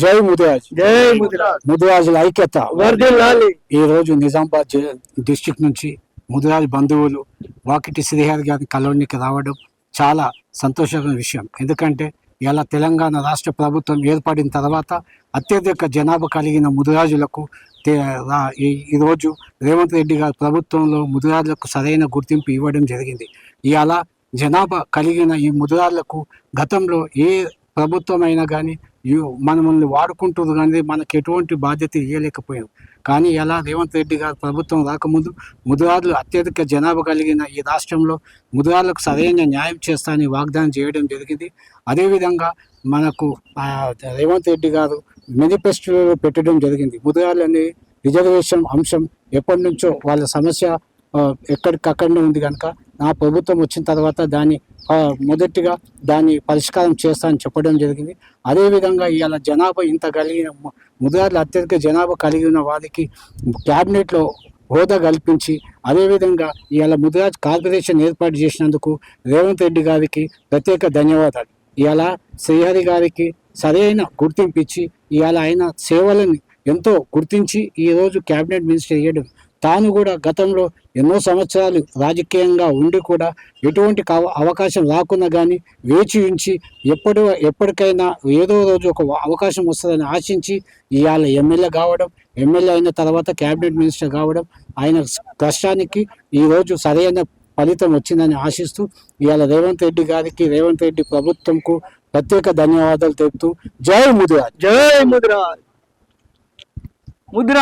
జై ముదిరాజ్. జై ముదిరాజ్. ముదిరాజుల ఐక్యత. ఈ రోజు నిజామాబాద్ డిస్ట్రిక్ట్ నుంచి ముదిరాజ్ బంధువులు వాకిటి శ్రీహరి గారి కలోనికి రావడం చాలా సంతోషకరమైన విషయం. ఎందుకంటే ఇలా తెలంగాణ రాష్ట్ర ప్రభుత్వం ఏర్పడిన తర్వాత అత్యధిక జనాభా కలిగిన ముదిరాజులకు ఈరోజు రేవంత్ రెడ్డి గారి ప్రభుత్వంలో ముదిరాజులకు సరైన గుర్తింపు ఇవ్వడం జరిగింది. ఇవాళ జనాభా కలిగిన ఈ ముదిరాజులకు గతంలో ఏ ప్రభుత్వం అయినా కానీ మనల్ని వాడుకుంటుంది కానీ మనకు ఎటువంటి బాధ్యత ఇవ్వలేకపోయాం కానీ ఎలా రేవంత్ రెడ్డి గారు ప్రభుత్వం రాకముందు ముదిరాజులు అత్యధిక జనాభా కలిగిన ఈ రాష్ట్రంలో ముదిరాజులకు సరైన న్యాయం చేస్తానని వాగ్దానం చేయడం జరిగింది. అదేవిధంగా మనకు రేవంత్ రెడ్డి గారు మేనిఫెస్టోలో పెట్టడం జరిగింది. ముదిరాజులు అనే రిజర్వేషన్ అంశం ఎప్పటి నుంచో వాళ్ళ సమస్య ఎక్కడికక్కడనే ఉంది కనుక నా ప్రభుత్వం వచ్చిన తర్వాత దాన్ని మొదటిగా దాన్ని పరిష్కారం చేస్తానని చెప్పడం జరిగింది. అదేవిధంగా ఇవాళ జనాభా ఇంత కలిగిన ము- ముదిరాజులు అత్యధిక జనాభా కలిగి ఉన్న వారికి క్యాబినెట్లో హోదా కల్పించి అదేవిధంగా ఇవాళ ముదిరాజ్ కార్పొరేషన్ ఏర్పాటు చేసినందుకు రేవంత్ రెడ్డి గారికి ప్రత్యేక ధన్యవాదాలు. ఇవాళ శ్రీహరి గారికి సరైన గుర్తింపు ఇచ్చి ఇవాళ ఆయన సేవలను ఎంతో గుర్తించి ఈరోజు క్యాబినెట్ మినిస్టర్ చేయడం తాను కూడా గతంలో ఎన్నో సంవత్సరాలు రాజకీయంగా ఉండి కూడా ఎటువంటి అవకాశం రాకున్నా కానీ వేచి ఉంచి ఎప్పుడు ఎప్పటికైనా ఏదో రోజు ఒక అవకాశం వస్తుందని ఆశించి ఇవాళ ఎమ్మెల్యే కావడం ఎమ్మెల్యే అయిన తర్వాత క్యాబినెట్ మినిస్టర్ కావడం ఆయన కష్టానికి ఈరోజు సరైన ఫలితం వచ్చిందని ఆశిస్తూ ఇవాళ రేవంత్ రెడ్డి గారికి రేవంత్ రెడ్డి ప్రభుత్వంకు ప్రత్యేక ధన్యవాదాలు తెలుపుతూ జై ముదిరాజ్. జై ముదిరాజ్. ముదిరాజ్